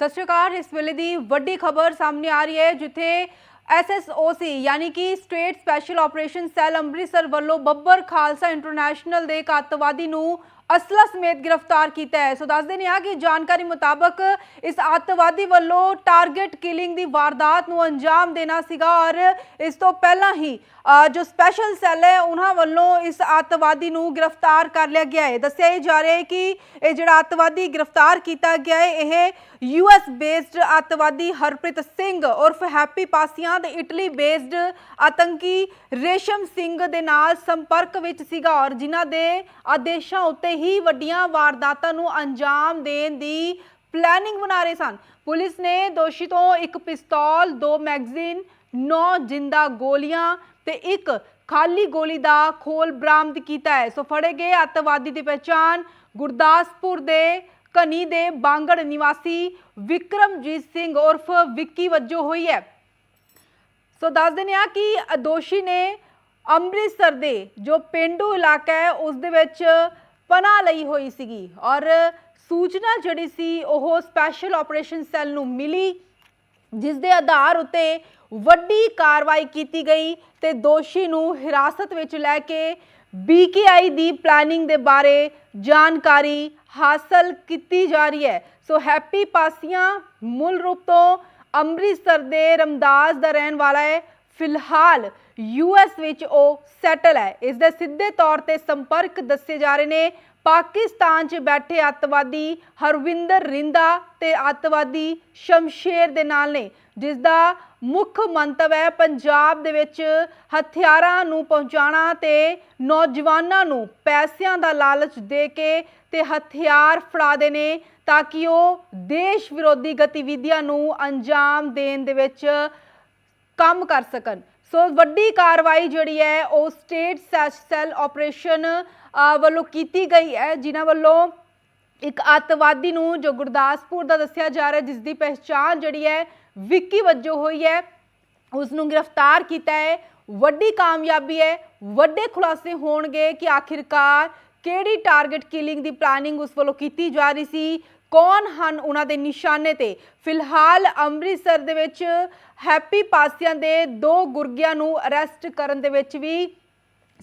ਸਤਿ ਸ਼੍ਰੀ ਅਕਾਲ, ਇਸ ਵੇਲੇ ਦੀ ਵੱਡੀ ਖਬਰ ਸਾਹਮਣੇ ਆ ਰਹੀ ਹੈ, ਜਿੱਥੇ ਐਸਐਸਓਸੀ ਯਾਨੀ ਕਿ state special operation cell Amritsar ਵੱਲੋਂ ਬੱਬਰ ਖਾਲਸਾ ਇੰਟਰਨੈਸ਼ਨਲ ਦੇ ਇੱਕ ਅੱਤਵਾਦੀ ਨੂੰ ਅਸਲਾ ਸਮੇਤ ਗ੍ਰਿਫਤਾਰ ਕੀਤਾ ਹੈ। ਸੋ ਦੱਸ ਦਿੰਦੇ ਹਾਂ ਕਿ ਜਾਣਕਾਰੀ ਮੁਤਾਬਕ ਇਸ ਅੱਤਵਾਦੀ ਵੱਲੋਂ ਟਾਰਗੇਟ ਕਿਲਿੰਗ ਦੀ ਵਾਰਦਾਤ ਨੂੰ ਅੰਜਾਮ ਦੇਣਾ ਸੀਗਾ ਔਰ ਇਸ ਤੋਂ ਪਹਿਲਾਂ ਹੀ ਜੋ ਸਪੈਸ਼ਲ ਸੈੱਲ ਹੈ, ਉਹਨਾਂ ਵੱਲੋਂ ਇਸ ਅੱਤਵਾਦੀ ਨੂੰ ਗ੍ਰਿਫਤਾਰ ਕਰ ਲਿਆ ਗਿਆ ਹੈ। ਦੱਸਿਆ ਇਹ ਜਾ ਰਿਹਾ ਹੈ ਕਿ ਇਹ ਜਿਹੜਾ ਅੱਤਵਾਦੀ ਗ੍ਰਿਫਤਾਰ ਕੀਤਾ ਗਿਆ ਹੈ, ਇਹ ਯੂਐਸ ਬੇਸਡ ਅੱਤਵਾਦੀ ਹਰਪ੍ਰੀਤ ਸਿੰਘ ਉਰਫ ਹੈਪੀ ਪਾਸੀਆਂ ਤੇ ਇਟਲੀ ਬੇਸਡ ਆਤੰਕੀ ਰੇਸ਼ਮ ਸਿੰਘ ਦੇ ਨਾਲ ਸੰਪਰਕ ਵਿੱਚ ਸੀਗਾ ਔਰ ਜਿਨ੍ਹਾਂ ਦੇ ਆਦੇਸ਼ਾਂ ਉੱਤੇ ਹੀ ਵੱਡੀਆਂ ਵਾਰਦਾਤਾਂ ਨੂੰ ਅੰਜਾਮ ਦੇਣ ਦੀ ਪਲੈਨਿੰਗ ਬਣਾ ਰਹੇ ਸਨ। ਪੁਲਿਸ ਨੇ ਦੋਸ਼ੀ ਤੋਂ ਇੱਕ ਪਿਸਤੌਲ, ਦੋ ਮੈਗਜ਼ੀਨ 9 ਜਿੰਦਾ ਗੋਲੀਆਂ ਤੇ ਇੱਕ ਖਾਲੀ ਗੋਲੀ ਦਾ ਖੋਲ ਬਰਾਮਦ ਕੀਤਾ ਹੈ। ਸੋ ਫੜੇ ਗਏ ਅੱਤਵਾਦੀ ਦੀ ਪਛਾਣ ਗੁਰਦਾਸਪੁਰ ਦੇ ਕਨੀ ਦੇ ਬਾਂਗੜ ਨਿਵਾਸੀ ਵਿਕਰਮਜੀਤ ਸਿੰਘ ਉਰਫ ਵਿੱਕੀ ਵਜੋਂ ਹੋਈ ਹੈ। ਸੋ ਦੱਸ ਦਿੰਦੇ ਆ ਕਿ ਦੋਸ਼ੀ ਨੇ ਅੰਮ੍ਰਿਤਸਰ ਦੇ ਜੋ ਪਿੰਡੂ ਇਲਾਕਾ ਹੈ, ਉਸ ਦੇ ਵਿੱਚ ਪਨਾਹ ਲਈ ਹੋਈ ਸੀਗੀ ਔਰ ਸੂਚਨਾ ਜਿਹੜੀ ਸੀ ਉਹ ਸਪੈਸ਼ਲ ਆਪਰੇਸ਼ਨ ਸੈੱਲ ਨੂੰ ਮਿਲੀ ਜਿਸ ਦੇ ਆਧਾਰ ਉੱਤੇ ਵੱਡੀ ਕਾਰਵਾਈ ਕੀਤੀ ਗਈ ਤੇ ਦੋਸ਼ੀ ਨੂੰ ਹਿਰਾਸਤ ਵਿੱਚ ਲੈ ਕੇ ਬੀਕੇਆਈ ਦੀ ਪਲੈਨਿੰਗ ਦੇ ਬਾਰੇ ਜਾਣਕਾਰੀ ਹਾਸਲ ਕੀਤੀ ਜਾ ਰਹੀ ਹੈ। ਸੋ ਹੈਪੀ ਪਾਸੀਆਂ ਮੂਲ ਰੂਪ ਤੋਂ ਅੰਮ੍ਰਿਤਸਰ ਦੇ ਰਮਦਾਸ ਦਾ ਰਹਿਣ ਵਾਲਾ ਹੈ। ਫਿਲਹਾਲ ਯੂਐਸ ਵਿੱਚ ਉਹ ਸੈਟਲ ਹੈ। ਇਸ ਦੇ ਸਿੱਧੇ ਤੌਰ ਤੇ ਸੰਪਰਕ ਦੱਸੇ ਜਾ ਰਹੇ ਨੇ। ਪਾਕਿਸਤਾਨ 'ਚ ਬੈਠੇ ਅੱਤਵਾਦੀ ਹਰਵਿੰਦਰ ਰਿੰਦਾ ਤੇ ਅੱਤਵਾਦੀ ਸ਼ਮਸ਼ੇਰ ਦੇ ਨਾਲ ਨੇ, ਜਿਸ ਦਾ ਮੁੱਖ ਮੰਤਵ ਹੈ ਪੰਜਾਬ ਦੇ ਵਿੱਚ ਹਥਿਆਰਾਂ ਨੂੰ ਪਹੁੰਚਾਉਣਾ ਤੇ ਨੌਜਵਾਨਾਂ ਨੂੰ ਪੈਸਿਆਂ ਦਾ ਲਾਲਚ ਦੇ ਕੇ ਤੇ ਹਥਿਆਰ ਫੜਾ ਨੇ ਤਾਂ ਕਿ ਉਹ ਦੇਸ਼ ਵਿਰੋਧੀ ਗਤੀਵਿਧੀਆਂ ਨੂੰ ਅੰਜਾਮ ਦੇਣ ਦੇ ਵਿੱਚ ਕੰਮ ਕਰ ਸਕਣ। ਸੋ ਵੱਡੀ ਕਾਰਵਾਈ ਜਿਹੜੀ ਹੈ ਉਹ ਸਟੇਟ ਸੈੱਲ ਆਪਰੇਸ਼ਨ ਵੱਲੋਂ ਕੀਤੀ ਗਈ ਹੈ, ਜਿਨ੍ਹਾਂ ਵੱਲੋਂ ਇੱਕ ਅੱਤਵਾਦੀ ਨੂੰ ਜੋ ਗੁਰਦਾਸਪੁਰ ਦਾ ਦੱਸਿਆ ਜਾ ਰਿਹਾ ਜਿਸ ਦੀ ਪਹਿਚਾਣ ਜਿਹੜੀ ਹੈ ਵਿੱਕੀ ਵਜੋਂ ਹੋਈ ਹੈ ਉਸ ਨੂੰ ਗ੍ਰਿਫਤਾਰ ਕੀਤਾ ਹੈ। ਵੱਡੀ ਕਾਮਯਾਬੀ ਹੈ, ਵੱਡੇ ਖੁਲਾਸੇ ਹੋਣਗੇ ਕਿ ਆਖਿਰਕਾਰ ਕਿਹੜੀ ਟਾਰਗੇਟ ਕਿਲਿੰਗ ਦੀ ਪਲਾਨਿੰਗ ਉਸ ਵੱਲੋਂ ਕੀਤੀ ਜਾ ਰਹੀ ਸੀ ਕੌਣ ਹਨ ਉਹਨਾਂ ਦੇ ਨਿਸ਼ਾਨੇ ਤੇ? ਫਿਲਹਾਲ ਅੰਮ੍ਰਿਤਸਰ ਦੇ ਵਿੱਚ ਹੈਪੀ ਪਾਸਿਆਂ ਦੇ ਦੋ ਗੁਰਗਿਆਂ ਨੂੰ ਅਰੈਸਟ ਕਰਨ ਦੇ ਵਿੱਚ ਵੀ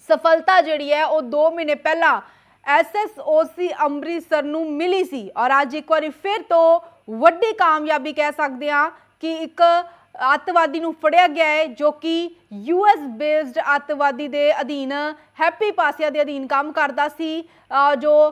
ਸਫਲਤਾ ਜਿਹੜੀ ਹੈ ਉਹ 2 ਮਹੀਨੇ ਪਹਿਲਾਂ ਐਸਐਸਓਸੀ ਅੰਮ੍ਰਿਤਸਰ ਨੂੰ ਮਿਲੀ ਸੀ ਔਰ ਅੱਜ ਇੱਕ ਵਾਰੀ ਫਿਰ ਤੋਂ ਵੱਡੀ ਕਾਮਯਾਬੀ ਕਹਿ ਸਕਦੇ ਹਾਂ ਕਿ ਇੱਕ ਅੱਤਵਾਦੀ ਨੂੰ ਫੜਿਆ ਗਿਆ ਹੈ ਜੋ ਕਿ ਯੂਐਸ ਬੇਸਡ ਅੱਤਵਾਦੀ ਦੇ ਅਧੀਨ, ਹੈਪੀ ਪਾਸਿਆ ਦੇ ਅਧੀਨ ਕੰਮ ਕਰਦਾ ਸੀ ਜੋ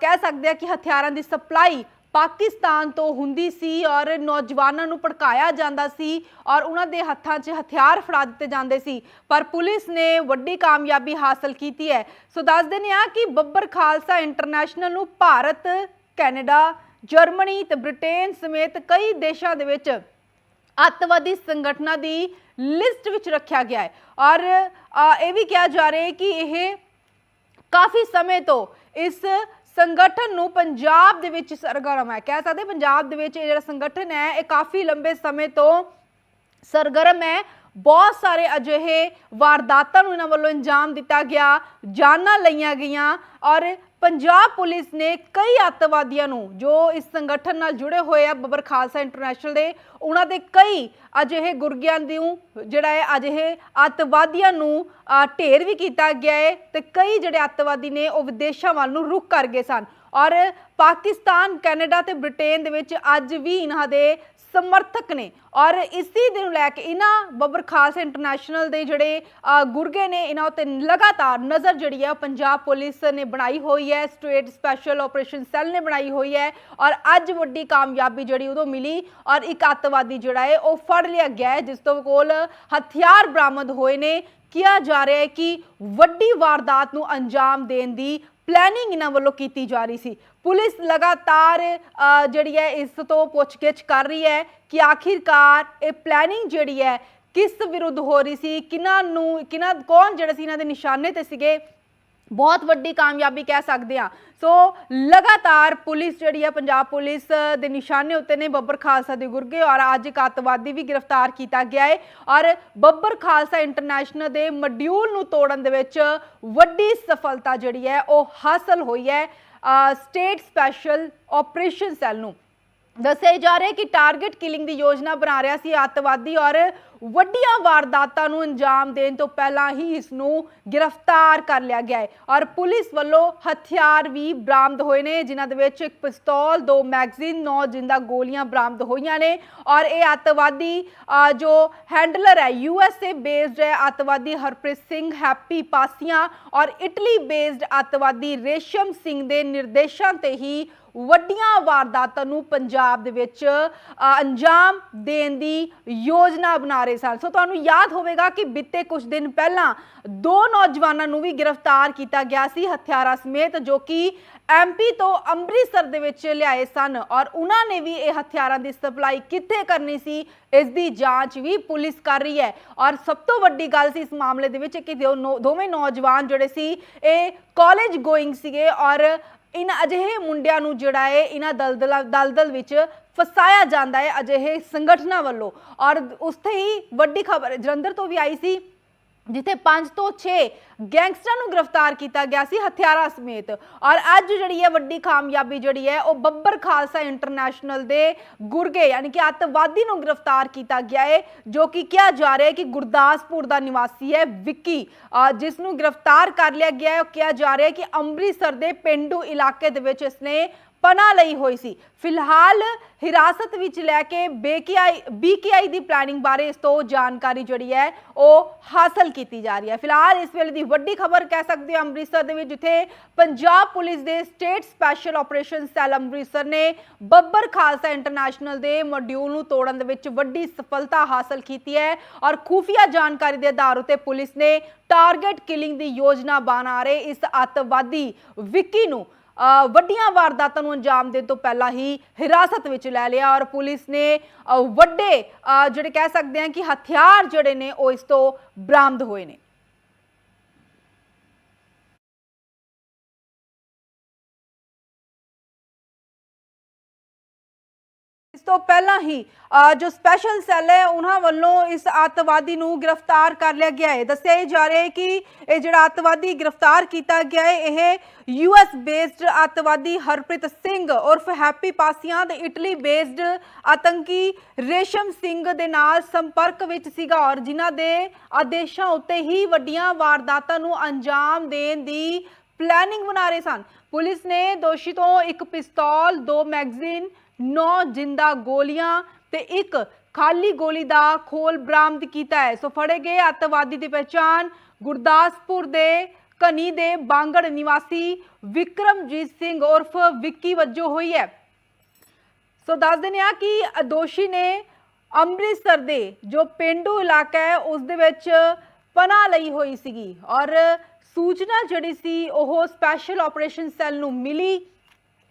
ਕਹਿ ਸਕਦੇ ਆ ਕਿ ਹਥਿਆਰਾਂ ਦੀ ਸਪਲਾਈ ਪਾਕਿਸਤਾਨ ਤੋਂ ਹੁੰਦੀ ਸੀ ਔਰ ਨੌਜਵਾਨਾਂ ਨੂੰ ਭੜਕਾਇਆ ਜਾਂਦਾ ਸੀ ਔਰ ਉਹਨਾਂ ਦੇ ਹੱਥਾਂ 'ਚ ਹਥਿਆਰ ਫੜਾ ਦਿੱਤੇ ਜਾਂਦੇ ਸੀ। ਪਰ ਪੁਲਿਸ ਨੇ ਵੱਡੀ ਕਾਮਯਾਬੀ ਹਾਸਲ ਕੀਤੀ ਹੈ। ਸੋ ਦੱਸ ਦਿੰਦੇ ਆ ਕਿ ਬੱਬਰ ਖਾਲਸਾ ਇੰਟਰਨੈਸ਼ਨਲ ਨੂੰ ਭਾਰਤ, ਕੈਨੇਡਾ, ਜਰਮਨੀ ਤੇ ਬ੍ਰਿਟੇਨ ਸਮੇਤ ਕਈ ਦੇਸ਼ਾਂ ਦੇ ਵਿੱਚ ਅੱਤਵਾਦੀ ਸੰਗਠਨਾਂ ਦੀ ਲਿਸਟ ਵਿੱਚ ਰੱਖਿਆ ਗਿਆ ਹੈ। ਔਰ ਇਹ ਵੀ ਕਿਹਾ ਜਾ ਰਿਹਾ ਹੈ ਕਿ ਇਹ ਕਾਫੀ ਸਮੇਂ ਤੋਂ ਇਸ ਸੰਗਠਨ ਨੂੰ ਪੰਜਾਬ ਦੇ ਵਿੱਚ ਸਰਗਰਮ ਹੈ। ਕਹਿ ਸਕਦੇ ਪੰਜਾਬ ਦੇ ਵਿੱਚ ਇਹ ਜਿਹੜਾ ਸੰਗਠਨ ਹੈ, ਇਹ ਕਾਫੀ ਲੰਬੇ ਸਮੇਂ ਤੋਂ ਸਰਗਰਮ ਹੈ। ਬਹੁਤ ਸਾਰੇ ਅਜਿਹੇ ਵਾਰਦਾਤਾਂ ਨੂੰ ਇਹਨਾਂ ਵੱਲੋਂ ਅੰਜਾਮ ਦਿੱਤਾ ਗਿਆ, ਜਾਨਾਂ ਲਈਆਂ ਗਈਆਂ ਔਰ ਪੰਜਾਬ ਪੁਲਿਸ ਨੇ ਕਈ ਅੱਤਵਾਦੀਆਂ ਨੂੰ, ਜੋ ਇਸ ਸੰਗਠਨ ਨਾਲ ਜੁੜੇ ਹੋਏ ਆ, ਬੱਬਰ ਖਾਲਸਾ ਇੰਟਰਨੈਸ਼ਨਲ ਦੇ, ਉਹਨਾਂ ਦੇ ਕਈ ਅਜਿਹੇ ਗੁਰਗਿਆਂ ਨੂੰ ਜਿਹੜਾ ਹੈ, ਅਜਿਹੇ ਅੱਤਵਾਦੀਆਂ ਨੂੰ ਢੇਰ ਵੀ ਕੀਤਾ ਗਿਆ ਹੈ ਤੇ ਕਈ ਜਿਹੜੇ ਅੱਤਵਾਦੀ ਨੇ, ਉਹ ਵਿਦੇਸ਼ਾਂ ਵੱਲ ਨੂੰ ਰੁਕ ਕਰ ਗਏ ਸਨ। ਔਰ ਪਾਕਿਸਤਾਨ, ਕੈਨੇਡਾ ਤੇ ਬ੍ਰਿਟੇਨ ਦੇ ਵਿੱਚ ਅੱਜ ਵੀ ਇਹਨਾਂ ਦੇ ਸਮਰਥਕ ਨੇ। ਔਰ ਇਸੇ ਦਿਨ ਨੂੰ ਲੈ ਕੇ ਇਹਨਾਂ ਬੱਬਰ ਖਾਸ ਇੰਟਰਨੈਸ਼ਨਲ ਦੇ ਜਿਹੜੇ ਗੁਰਗੇ ਨੇ ਇਹਨਾਂ ਉੱਤੇ ਲਗਾਤਾਰ ਨਜ਼ਰ ਜਿਹੜੀ ਹੈ ਉਹ ਪੰਜਾਬ ਪੁਲਿਸ ਨੇ ਬਣਾਈ ਹੋਈ ਹੈ। ਸਟੇਟ ਸਪੈਸ਼ਲ ਆਪਰੇਸ਼ਨ ਸੈੱਲ ਨੇ ਬਣਾਈ ਹੋਈ ਹੈ। ਔਰ ਅੱਜ ਵੱਡੀ ਕਾਮਯਾਬੀ ਜਿਹੜੀ ਉਦੋਂ ਮਿਲੀ ਔਰ ਇੱਕ ਅੱਤਵਾਦੀ ਜਿਹੜਾ ਹੈ ਉਹ ਫੜ ਲਿਆ ਗਿਆ ਹੈ, ਜਿਸ ਤੋਂ ਕੋਲ ਹਥਿਆਰ ਬਰਾਮਦ ਹੋਏ ਨੇ। ਕਿਹਾ ਜਾ ਰਿਹਾ ਹੈ ਕਿ ਵੱਡੀ ਵਾਰਦਾਤ ਨੂੰ ਅੰਜਾਮ ਦੇਣ ਦੀ ਪਲੈਨਿੰਗ ਇਹਨਾਂ ਵੱਲੋਂ ਕੀਤੀ ਜਾ ਰਹੀ ਸੀ। ਪੁਲਿਸ ਲਗਾਤਾਰ ਅ, ਜਿਹੜੀ ਹੈ ਇਸ ਤੋਂ ਪੁੱਛਗਿੱਛ ਕਰ ਰਹੀ ਹੈ ਕਿ ਆਖਿਰਕਾਰ ਇਹ ਪਲੈਨਿੰਗ ਜਿਹੜੀ ਹੈ ਕਿਸ ਵਿਰੁੱਧ ਹੋ ਰਹੀ ਸੀ ਕਿਨਾਂ ਨੂੰ ਕਿਨਾਂ ਕੌਣ ਜਿਹੜੇ ਸੀ ਇਹਨਾਂ ਦੇ ਨਿਸ਼ਾਨੇ ਤੇ ਸੀਗੇ ਬਹੁਤ ਵੱਡੀ ਕਾਮਯਾਬੀ ਕਹਿ ਸਕਦੇ ਆ ਸੋ ਲਗਾਤਾਰ ਪੁਲਿਸ ਜਿਹੜੀ ਹੈ, ਪੰਜਾਬ ਪੁਲਿਸ ਦੇ ਨਿਸ਼ਾਨੇ ਉੱਤੇ ਨੇ ਬੱਬਰ ਖਾਲਸਾ ਦੇ ਗੁਰਗੇ ਔਰ ਅੱਜ ਇੱਕ ਅੱਤਵਾਦੀ ਵੀ ਗ੍ਰਿਫਤਾਰ ਕੀਤਾ ਗਿਆ ਹੈ ਔਰ ਬੱਬਰ ਖਾਲਸਾ ਇੰਟਰਨੈਸ਼ਨਲ ਦੇ ਮੋਡਿਊਲ ਨੂੰ ਤੋੜਨ ਦੇ ਵਿੱਚ ਵੱਡੀ ਸਫਲਤਾ ਜਿਹੜੀ ਹੈ, ਉਹ ਹਾਸਲ ਹੋਈ ਹੈ ਸਟੇਟ ਸਪੈਸ਼ਲ ਆਪਰੇਸ਼ਨ ਸੈੱਲ ਨੂੰ। ਦੱਸਿਆ ਜਾ ਰਿਹਾ ਕਿ ਟਾਰਗੇਟ ਕਿਲਿੰਗ ਦੀ ਯੋਜਨਾ ਬਣਾ ਰਿਹਾ ਸੀ ਅੱਤਵਾਦੀ ਔਰ ਵੱਡੀਆਂ ਵਾਰਦਾਤਾਂ ਨੂੰ ਅੰਜਾਮ ਦੇਣ ਤੋਂ ਪਹਿਲਾਂ ਹੀ ਇਸ ਨੂੰ ਗ੍ਰਿਫਤਾਰ ਕਰ ਲਿਆ ਗਿਆ ਹੈ। ਔਰ ਪੁਲਿਸ ਵੱਲੋਂ ਹਥਿਆਰ ਵੀ ਬਰਾਮਦ ਹੋਏ ਨੇ, ਜਿਨ੍ਹਾਂ ਦੇ ਵਿੱਚ ਇੱਕ ਪਿਸਤੌਲ, ਦੋ ਮੈਗਜ਼ੀਨ, ਨੌ ਜਿੰਦਾ ਗੋਲੀਆਂ ਬਰਾਮਦ ਹੋਈਆਂ ਨੇ। ਔਰ ਇਹ ਅੱਤਵਾਦੀ ਜੋ ਹੈਂਡਲਰ ਹੈ ਯੂਐਸਏ ਬੇਸਡ ਹੈ, ਅੱਤਵਾਦੀ ਹਰਪ੍ਰੀਤ ਸਿੰਘ ਹੈਪੀ ਪਾਸੀਆਂ। ਔਰ ਇਟਲੀ ਬੇਸਡ ਅੱਤਵਾਦੀ ਰੇਸ਼ਮ ਸਿੰਘ ਦੇ ਨਿਰਦੇਸ਼ਾਂ ਤੇ ਹੀ ਵੱਡੀਆਂ ਵਾਰਦਾਤਾਂ ਨੂੰ ਪੰਜਾਬ ਦੇ ਵਿੱਚ ਅੰਜਾਮ ਦੇਣ ਦੀ ਯੋਜਨਾ ਬਣਾ ਰਹੇ ਸਨ ਸੋ ਤੁਹਾਨੂੰ ਯਾਦ ਹੋਵੇਗਾ ਕਿ ਬੀਤੇ ਕੁਝ ਦਿਨ ਪਹਿਲਾਂ ਦੋ ਨੌਜਵਾਨਾਂ ਨੂੰ ਵੀ ਗ੍ਰਿਫਤਾਰ ਕੀਤਾ ਗਿਆ ਸੀ ਹਥਿਆਰਾਂ ਸਮੇਤ, ਜੋ ਕਿ ਐਮਪੀ ਤੋਂ ਅੰਮ੍ਰਿਤਸਰ ਦੇ ਵਿੱਚ ਲਿਆਏ ਸਨ ਔਰ ਉਹਨਾਂ ਨੇ ਵੀ ਇਹ ਹਥਿਆਰਾਂ ਦੀ ਸਪਲਾਈ ਕਿੱਥੇ ਕਰਨੀ ਸੀ, ਇਸ ਦੀ ਜਾਂਚ ਵੀ ਪੁਲਿਸ ਕਰ ਰਹੀ ਹੈ। ਔਰ ਸਭ ਤੋਂ ਵੱਡੀ ਗੱਲ ਸੀ ਇਸ ਮਾਮਲੇ ਦੇ ਵਿੱਚ ਕਿ ਦੋਵੇਂ ਨੌਜਵਾਨ ਜਿਹੜੇ ਸੀ, ਇਹ ਕਾਲਜ ਗੋਇੰਗ ਸੀਗੇ ਔਰ ਇਨ ਅਜਿਹੇ ਮੁੰਡਿਆਂ ਨੂੰ ਜਿਹੜਾ ਹੈ ਇਹਨਾਂ ਦਲਦਲ ਦਲਦਲ ਵਿੱਚ ਫਸਾਇਆ ਜਾਂਦਾ ਹੈ ਅਜਿਹੇ ਸੰਗਠਨਾਂ ਵੱਲੋਂ। ਔਰ ਉੱਥੇ ਹੀ ਵੱਡੀ ਖਬਰ, ਜਲੰਧਰ ਤੋਂ ਵੀ ਆਈ ਸੀ, ਜਿੱਥੇ 5 ਤੋਂ 6 ਗੈਂਗਸਟਰਾਂ ਨੂੰ ਗ੍ਰਿਫਤਾਰ ਕੀਤਾ ਗਿਆ ਸੀ ਹਥਿਆਰਾਂ ਸਮੇਤ। ਔਰ ਅੱਜ ਜਿਹੜੀ ਹੈ ਵੱਡੀ ਕਾਮਯਾਬੀ ਜਿਹੜੀ ਹੈ, ਉਹ ਬੱਬਰ ਖਾਲਸਾ ਇੰਟਰਨੈਸ਼ਨਲ ਦੇ ਗੁਰਗੇ, ਯਾਨੀ ਕਿ ਅੱਤਵਾਦੀ ਨੂੰ ਗ੍ਰਿਫਤਾਰ ਕੀਤਾ ਗਿਆ ਹੈ, ਜੋ ਕਿ ਕਿਹਾ ਜਾ ਰਿਹਾ ਹੈ ਕਿ ਗੁਰਦਾਸਪੁਰ ਦਾ ਨਿਵਾਸੀ ਹੈ ਵਿੱਕੀ। ਜਿਸ ਨੂੰ ਗ੍ਰਿਫਤਾਰ ਕਰ ਲਿਆ ਗਿਆ ਹੈ, ਉਹ ਕਿਹਾ ਜਾ ਰਿਹਾ ਹੈ ਕਿ ਅੰਮ੍ਰਿਤਸਰ ਦੇ ਪਿੰਡੂ ਇਲਾਕੇ ਦੇ ਵਿੱਚ ਇਸਨੇ ਪਨਾ ਲਈ ਹੋਈ ਸੀ। ਫਿਲਹਾਲ ਹਿਰਾਸਤ ਵਿੱਚ ਲੈ ਕੇ ਬੇਕੀਆਈ ਬੀਕੇਆਈ ਦੀ ਪਲੈਨਿੰਗ ਬਾਰੇ ਇਸ ਤੋਂ ਜਾਣਕਾਰੀ ਜਿਹੜੀ ਹੈ, ਉਹ ਹਾਸਲ ਕੀਤੀ ਜਾ ਰਹੀ ਹੈ। ਫਿਲਹਾਲ ਇਸ ਵੇਲੇ ਦੀ ਵੱਡੀ ਖਬਰ ਕਹਿ ਸਕਦੇ ਹਾਂ ਅੰਮ੍ਰਿਤਸਰ ਦੇ ਵਿੱਚ, ਜਿੱਥੇ ਪੰਜਾਬ ਪੁਲਿਸ ਦੇ state special operation cell Amritsar ਨੇ ਬੱਬਰ ਖਾਲਸਾ ਇੰਟਰਨੈਸ਼ਨਲ ਦੇ ਮੋਡਿਊਲ ਨੂੰ ਤੋੜਨ ਦੇ ਵਿੱਚ ਵੱਡੀ ਸਫਲਤਾ ਹਾਸਲ ਕੀਤੀ ਹੈ ਔਰ ਖੂਫੀਆ ਜਾਣਕਾਰੀ ਦੇ ਆਧਾਰ ਉਤੇ ਪੁਲਿਸ ਨੇ ਟਾਰਗੇਟ ਕਿਲਿੰਗ ਦੀ ਯੋਜਨਾ ਬਣਾ ਰਹੇ ਇਸ ਅੱਤਵਾਦੀ ਵਿੱਕੀ ਨੂੰ ਵੱਡੀਆਂ ਵਾਰਦਾਤਾਂ ਨੂੰ ਅੰਜਾਮ ਦੇਣ ਤੋਂ ਪਹਿਲਾਂ ਹੀ ਹਿਰਾਸਤ ਵਿੱਚ ਲੈ ਲਿਆ ਔਰ ਪੁਲਿਸ ਨੇ ਵੱਡੇ ਜਿਹੜੇ ਕਹਿ ਸਕਦੇ ਹਾਂ ਕਿ ਹਥਿਆਰ ਜਿਹੜੇ ਨੇ ਉਹ ਇਸ ਤੋਂ ਬਰਾਮਦ ਹੋਏ ਨੇ। ਤੋਂ ਪਹਿਲਾਂ ਹੀ ਜੋ ਸਪੈਸ਼ਲ ਸੈੱਲ ਹੈ, ਉਹਨਾਂ ਵੱਲੋਂ ਇਸ ਅੱਤਵਾਦੀ ਨੂੰ ਗ੍ਰਿਫਤਾਰ ਕਰ ਲਿਆ ਗਿਆ ਹੈ। ਦੱਸਿਆ ਜਾ ਰਿਹਾ ਹੈ ਕਿ ਇਹ ਜਿਹੜਾ ਅੱਤਵਾਦੀ ਗ੍ਰਿਫਤਾਰ ਕੀਤਾ ਗਿਆ ਹੈ, ਇਹ ਯੂਐਸ ਬੇਸਡ ਅੱਤਵਾਦੀ ਹਰਪ੍ਰੀਤ ਸਿੰਘ ਉਰਫ ਹੈਪੀ ਪਾਸੀਆਂ ਤੇ ਇਟਲੀ ਬੇਸਡ ਆਤੰਕੀ ਰੇਸ਼ਮ ਸਿੰਘ ਦੇ ਨਾਲ ਸੰਪਰਕ ਵਿੱਚ ਸੀਗਾ ਔਰ ਜਿਨ੍ਹਾਂ ਦੇ ਆਦੇਸ਼ਾਂ ਉੱਤੇ ਹੀ ਵੱਡੀਆਂ ਵਾਰਦਾਤਾਂ ਨੂੰ ਅੰਜਾਮ ਦੇਣ ਦੀ ਪਲੈਨਿੰਗ ਬਣਾ ਰਹੇ ਸਨ। ਪੁਲਿਸ ਨੇ ਦੋਸ਼ੀ ਤੋਂ ਇੱਕ ਪਿਸਤੌਲ, ਦੋ ਮੈਗਜ਼ੀਨ ਨੌ ਜਿੰਦਾ ਗੋਲੀਆਂ ਤੇ ਇੱਕ ਖਾਲੀ ਗੋਲੀ ਦਾ ਖੋਲ ਬਰਾਮਦ ਕੀਤਾ ਹੈ। ਸੋ ਫੜੇ ਗਏ ਅੱਤਵਾਦੀ ਦੀ ਪਛਾਣ ਗੁਰਦਾਸਪੁਰ ਦੇ ਕਨੀ ਦੇ ਬਾਂਗੜ ਨਿਵਾਸੀ ਵਿਕਰਮਜੀਤ ਸਿੰਘ ਉਰਫ ਵਿੱਕੀ ਵਜੋਂ ਹੋਈ ਹੈ। ਸੋ ਦੱਸ ਦਿੰਦੇ ਆ ਕਿ ਦੋਸ਼ੀ ਨੇ ਅੰਮ੍ਰਿਤਸਰ ਦੇ ਜੋ ਪਿੰਡੂ ਇਲਾਕਾ ਹੈ, ਉਸ ਦੇ ਵਿੱਚ ਪਨਾਹ ਲਈ ਹੋਈ ਸੀਗੀ ਔਰ ਸੂਚਨਾ ਜਿਹੜੀ ਸੀ, ਉਹ ਸਪੈਸ਼ਲ ਆਪਰੇਸ਼ਨ ਸੈੱਲ ਨੂੰ ਮਿਲੀ,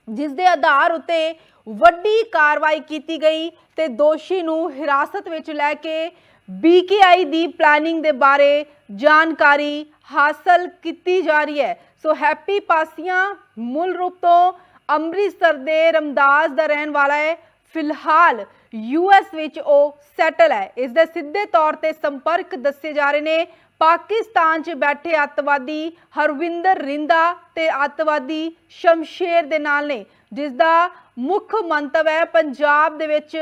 ਜਿਸ ਦੇ ਆਧਾਰ ਉਤੇ ਵੱਡੀ ਕਾਰਵਾਈ ਕੀਤੀ ਗਈ ਤੇ ਦੋਸ਼ੀ ਨੂੰ ਹਿਰਾਸਤ ਵਿੱਚ ਲੈ ਕੇ ਬੀਕੇਆਈ ਦੀ ਪਲੈਨਿੰਗ ਦੇ ਬਾਰੇ ਜਾਣਕਾਰੀ ਹਾਸਲ ਕੀਤੀ ਜਾ ਰਹੀ ਹੈ। ਸੋ ਹੈਪੀ ਪਾਸੀਆਂ ਮੂਲ ਰੂਪ ਤੋਂ ਅੰਮ੍ਰਿਤਸਰ ਦੇ ਰਮਦਾਸ ਦਾ ਰਹਿਣ ਵਾਲਾ ਹੈ। ਫਿਲਹਾਲ ਯੂਐਸ ਵਿੱਚ ਉਹ ਸੈਟਲ ਹੈ। ਇਸ ਦੇ ਸਿੱਧੇ ਤੌਰ ਤੇ ਸੰਪਰਕ ਦੱਸੇ ਜਾ ਰਹੇ ਨੇ। ਪਾਕਿਸਤਾਨ 'ਚ ਬੈਠੇ ਅੱਤਵਾਦੀ ਹਰਵਿੰਦਰ ਰਿੰਦਾ ਤੇ ਅੱਤਵਾਦੀ ਸ਼ਮਸ਼ੇਰ ਦੇ ਨਾਲ ਨੇ, ਜਿਸ ਦਾ ਮੁੱਖ ਮੰਤਵ ਹੈ ਪੰਜਾਬ ਦੇ ਵਿੱਚ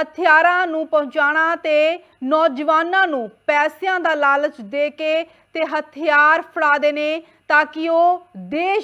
ਹਥਿਆਰਾਂ ਨੂੰ ਪਹੁੰਚਾਉਣਾ ਤੇ ਨੌਜਵਾਨਾਂ ਨੂੰ ਪੈਸਿਆਂ ਦਾ ਲਾਲਚ ਦੇ ਕੇ ਤੇ ਹਥਿਆਰ ਫੜਾ ਦੇ ਨੇ ਤਾਂ ਕਿ ਉਹ ਦੇਸ਼